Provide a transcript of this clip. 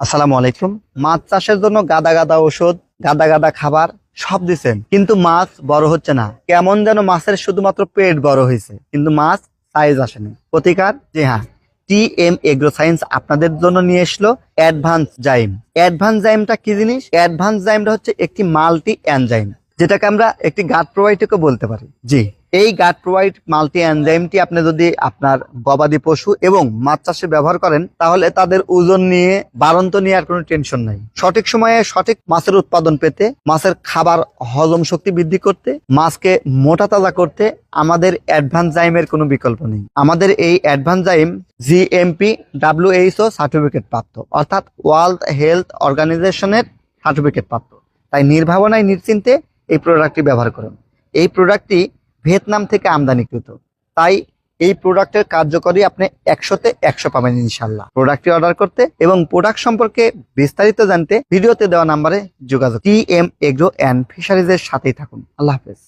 আসসালামু আলাইকুম। মাছ চাষের জন্য গাদা গাদা ওষুধ গাদা গাদা খাবার সব দিচ্ছেন কিন্তু মাছ বড় হচ্ছে না। কেমন যেন মাছের শুধুমাত্র পেট বড় হয়েছে। কিন্তু মাছ সাইজ আসেনি। প্রতিকার? জি হ্যাঁ। টি এম এগ্রো সায়েন্স আপনাদের জন্য নিয়ে এসলো অ্যাডভান্স জাইম। অ্যাডভান্স জাইমটা কি জিনিস? অ্যাডভান্স জাইমটা হচ্ছে একটি মাল্টি অ্যানজাইম যেটাকে আমরা একটি গার্ড প্রোভাইডকে বলতে পারি। জি। এই গার্ড প্রোভাইড মাল্টি অ্যানজাইমটি আপনি যদি আপনার গবাদি পশু এবং মাছ চাষে ব্যবহার করেন, তাহলে তাদের ওজন নিয়ে, বাড়ন্ত নিয়ে আর কোনো টেনশন নাই। সঠিক সময়ে সঠিক মাছের উৎপাদন পেতে, মাছের খাবার হজম শক্তি বৃদ্ধি করতে, মাছকে মোটা তাজা করতে আমাদের অ্যাডভান্স জাইমের কোনো বিকল্প নেই। আমাদের এই অ্যাডভান্স জাইম জিএমপি ডাব্লিউএইচও সার্টিফিকেট প্রাপ্ত, অর্থাৎ ওয়ার্ল্ড হেলথ অর্গানাইজেশনের সার্টিফিকেট প্রাপ্ত। তাই নির্ভাবনায়, নিশ্চিন্তে এই প্রোডাক্টটি ব্যবহার করুন। এই প্রোডাক্টটি ভিয়েতনাম থেকে আমদানিকৃত। তাই এই প্রোডাক্টের কার্যকরী আপনি একশোতে একশো পাবেন ইনশাল্লাহ প্রোডাক্টটি অর্ডার করতে এবং প্রোডাক্ট সম্পর্কে বিস্তারিত জানতে ভিডিওতে দেওয়া নাম্বারে যোগাযোগ। টি এম এগ্রো অ্যান্ড ফিশারিজের সাথেই থাকুন। আল্লাহ হাফেজ।